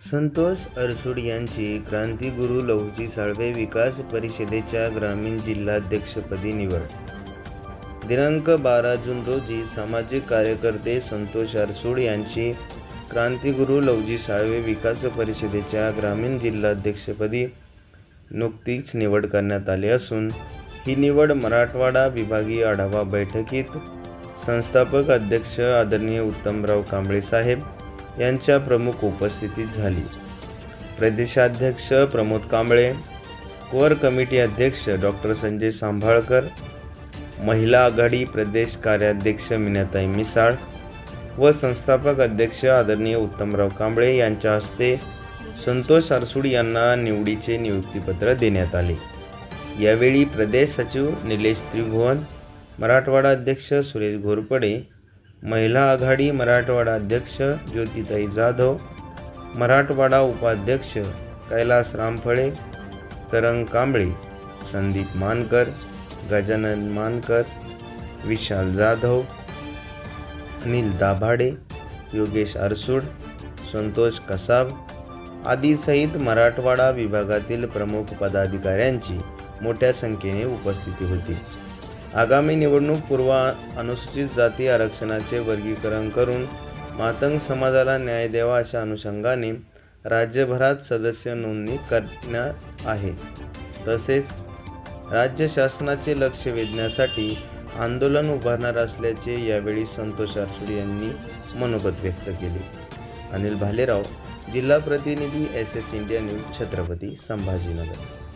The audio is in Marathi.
संतोष अरसूड यांची क्रांतिगुरू लहुजी साळवे विकास परिषदेच्या ग्रामीण जिल्हाध्यक्षपदी निवड. दिनांक बारा जून रोजी सामाजिक कार्यकर्ते संतोष अरसूड यांची क्रांतिगुरू लहुजी साळवे विकास परिषदेच्या ग्रामीण जिल्हाध्यक्षपदी नुकतीच निवड करण्यात आली असून ही निवड मराठवाडा विभागीय आढावा बैठकीत संस्थापक अध्यक्ष आदरणीय उत्तमराव कांबळे साहेब यांच्या प्रमुख उपस्थितीत झाली. प्रदेशाध्यक्ष प्रमोद कांबळे कोर कमिटी अध्यक्ष डॉक्टर संजय सांभाळकर महिला आघाडी प्रदेश कार्याध्यक्ष मिनाताई मिसाळ व संस्थापक अध्यक्ष आदरणीय उत्तमराव कांबळे यांच्या हस्ते संतोष आरसूड यांना निवडीचे नियुक्तीपत्र देण्यात आले. यावेळी प्रदेश सचिव निलेश त्रिभुवन मराठवाडा अध्यक्ष सुरेश घोरपडे महिला आघाडी मराठवाडा अध्यक्ष ज्योतिताई जाधव मराठवाडा उपाध्यक्ष कैलास रामफळे तरंग कांबळे संदीप मानकर गजानन मानकर विशाल जाधव अनिल दाभाडे योगेश अरसूड संतोष कसाब आदीसहित मराठवाडा विभागातील प्रमुख पदाधिकाऱ्यांची मोठ्या संख्येने उपस्थिती होती. आगामी निवडणूक पूर्व अनुसूचित जाती आरक्षणाचे वर्गीकरण करून मातंग समाजाला न्याय द्यावा अशा अनुषंगाने राज्यभरात सदस्य नोंदणी करण्यात आहे. तसेच राज्य शासनाचे लक्ष वेधण्यासाठी आंदोलन उभारणार असल्याचे यावेळी संतोष अरसूड यांनी मनोगत व्यक्त केले. अनिल भालेराव जिल्हा प्रतिनिधी S S India news Chhatrapati Sambhajinagar.